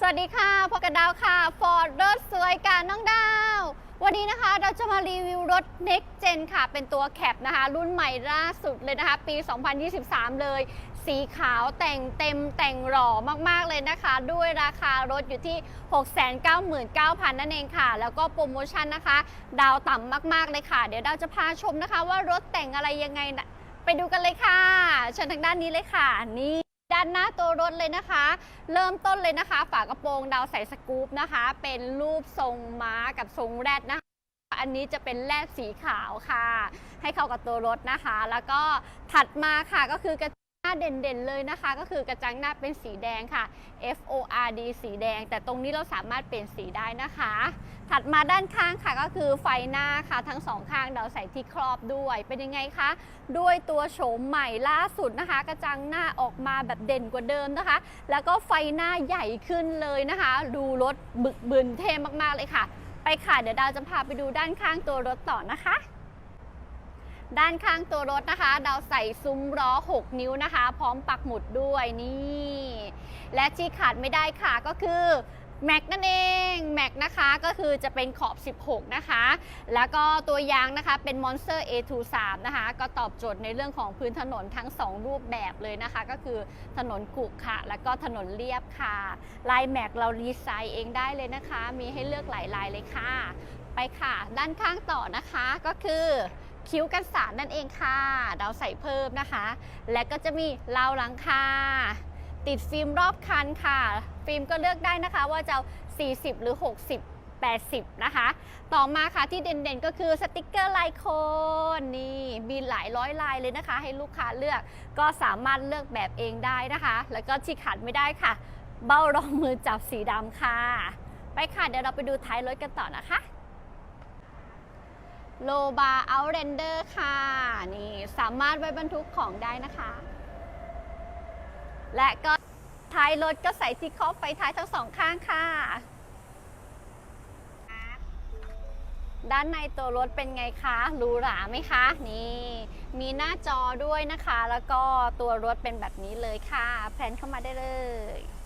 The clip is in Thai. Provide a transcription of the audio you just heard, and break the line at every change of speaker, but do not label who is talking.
สวัสดีค่ะพบกับดาวค่ะ Ford รถสวยกันน้องดาว วันนี้นะคะเราจะมารีวิวรถ Next Gen ค่ะ เป็นตัวแคปนะคะ รุ่นใหม่ล่าสุดเลยนะคะ ปี 2023 เลย สีขาวแต่งเต็มแต่งหล่อมากๆเลยนะคะ ด้วยราคารถอยู่ที่ 699,000 นั่นเองค่ะ แล้วก็โปรโมชั่นนะคะ ดาวต่ำมากๆเลยค่ะ เดี๋ยวดาวจะพาชมนะคะ ว่ารถแต่งอะไรยังไงนะไปดูกันเลยค่ะเชิญทางด้านนี้เลยค่ะนี่ ด้านหน้าตัวรถเลยนะคะ เริ่มต้นเลยนะคะ ฝากระโปรงดาวใส่สกู๊ปนะคะ เป็นรูปทรงม้ากับทรงแรดนะคะอันนี้จะเป็นแรดสีขาวค่ะ ให้เข้ากับตัวรถนะคะ แล้วก็ถัดมาค่ะก็คือกระ น้าเด่นๆเลยนะคะ ก็คือกระจังหน้าเป็นสีแดงค่ะ F O R D สีแดง แต่ตรงนี้เราสามารถเปลี่ยนสีได้นะคะ ถัดมาด้านข้างค่ะก็คือไฟหน้าค่ะทั้งสองข้างเราใส่ที่ครอบด้วย เป็นยังไงคะ ด้วยตัวโฉมใหม่ล่าสุดนะคะ กระจังหน้าออกมาแบบเด่นกว่าเดิมนะคะ แล้วก็ไฟหน้าใหญ่ขึ้นเลยนะคะ ดูรถบึกบึนเท่มากๆเลยค่ะ ไปค่ะเดี๋ยวดาวจะพาไปดูด้านข้างตัวรถต่อนะคะ ด้านข้างตัวรถนะคะดาใส่ซุ้มล้อ 6 นิ้วนะคะ พร้อมปักหมุดด้วยนี่ และที่ขาดไม่ได้ค่ะก็คือแม็กนั่นเองแม็กนะคะก็คือจะเป็นขอบ 16 นะคะ แล้วก็ตัวยางนะคะเป็น Monster A23 นะคะ ก็ตอบโจทย์ในเรื่องของพื้นถนนทั้ง 2 รูปแบบเลยนะคะ ก็คือถนนขรุขะแล้วก็ถนนเรียบค่ะ ลายแม็กเรารีไซน์เองได้เลยนะคะ มีให้เลือกหลายลายเลยค่ะ ไปค่ะ ด้านข้างต่อนะคะก็คือ คิ้วกันสารนั่นเองค่ะ เราใส่เพิ่มนะคะ และก็จะมีราวหลังคาติดฟิล์มรอบคันค่ะ ฟิล์มก็เลือกได้นะคะว่าจะ 40 หรือ 60 80 นะคะ ต่อมาค่ะที่เด่นๆ ก็คือสติกเกอร์ลายโคนนี่มีหลายร้อยลายเลยนะคะ ให้ลูกค้าเลือกก็สามารถเลือกแบบเองได้นะคะ แล้วก็ที่ขาดไม่ได้ค่ะ เบ้ารองมือจับสีดำค่ะ ไปค่ะ เดี๋ยวเราไปดูท้ายรถกันต่อนะคะ โลบาเอาเรนเดอร์ค่ะ นี่สามารถไว้บรรทุกของได้นะคะ และก็ท้ายรถก็ใส่ที่ครอบไฟท้ายทั้งสองข้างค่ะ ด้านในตัวรถเป็นไงคะหรูหราไหมคะ นี่ มีหน้าจอด้วยนะคะ แล้วก็ตัวรถเป็นแบบนี้เลยค่ะ แพลนเข้ามาได้เลย